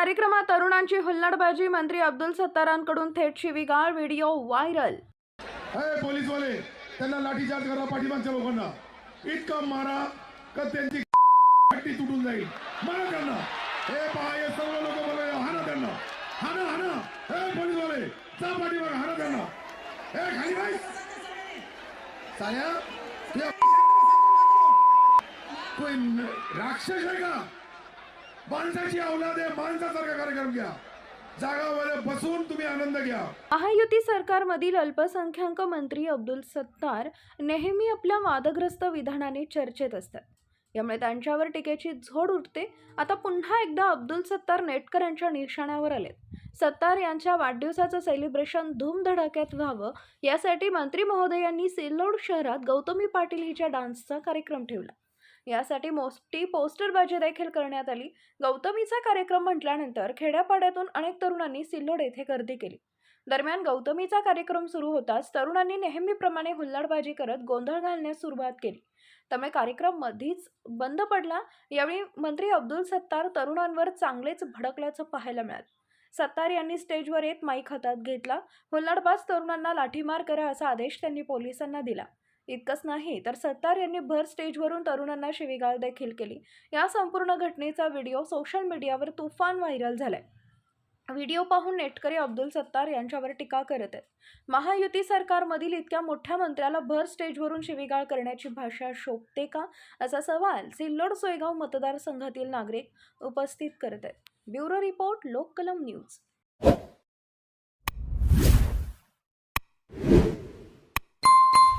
कार्यक्रमात तरुणांची हुल्लडबाजी मंत्री अब्दुल सत्तारांकडून थेट शिवीगाळ व्हिडिओ व्हायरल. पोलीस वाले त्यांना लाठीचार्ज करा पाठीमागच्या लोकांना. इतका मारा का त्यांची हट्टी तुटून जाईल? मारा त्यांना. हे पहा हे सर्व लोक बोलायला हाना त्यांना. हाना हाना. हे पोलीस वाले जा पाठीमाग हाना त्यांना. हे खाली बाई साल्या तू राक्षस आहे का? माणसाची औलाद आहे माणसासारखा कार्यक्रम घ्या. जागावर बसून तुम्ही आनंद घ्या. महायुती सरकारमधील अल्पसंख्याक मंत्री अब्दुल सत्तार नेहमी आपल्या वादग्रस्त विधानाने चर्चेत असतात. यामुळे त्यांच्यावर टीकेची झोड उठते. आता पुन्हा एकदा अब्दुल सत्तार नेटकरांच्या निशाण्यावर आलेत. सत्तार यांच्या वाढदिवसाचं सेलिब्रेशन धूमधडाक्यात व्हावं यासाठी मंत्री महोदयांनी सिल्लोड शहरात गौतमी पाटील हिच्या डान्सचा कार्यक्रम ठेवला. यासाठी मोस्टी पोस्टरबाजी देखील करण्यात आली. गौतमीचा कार्यक्रम म्हटल्यानंतर खेड्यापाड्यातून अनेक तरुणांनी सिल्लोड येथे गर्दी केली. दरम्यान गौतमीचा कार्यक्रम सुरू होताच तरुणांनी नेहमीप्रमाणे हुल्लडबाजी करत गोंधळ घालण्यास सुरुवात केली. त्यामुळे कार्यक्रम मधीच बंद पडला यावेळी मंत्री अब्दुल सत्तार तरुणांवर चांगलेच भडकल्याचं पाहायला मिळालं. सत्तार यांनी स्टेजवर येत माईक हातात घेतला. हुल्लडबाज तरुणांना लाठीमार करा असा आदेश त्यांनी पोलिसांना दिला. इतकंच नाही तर सत्तार यांनी भर स्टेजवरून तरुणांना शिवीगाळ देखील केली. या संपूर्ण घटनेचा व्हिडिओ सोशल मीडियावर तुफान व्हायरल झालाय. व्हिडिओ पाहून नेटकरी अब्दुल सत्तार यांच्यावर टीका करत आहेत. महायुती सरकारमधील इतक्या मोठ्या मंत्र्याला भर स्टेजवरून शिवीगाळ करण्याची भाषा शोभते का असा सवाल सिल्लोड सोयगाव मतदारसंघातील नागरिक उपस्थित करत आहेत. Bureau report Lokkalam news.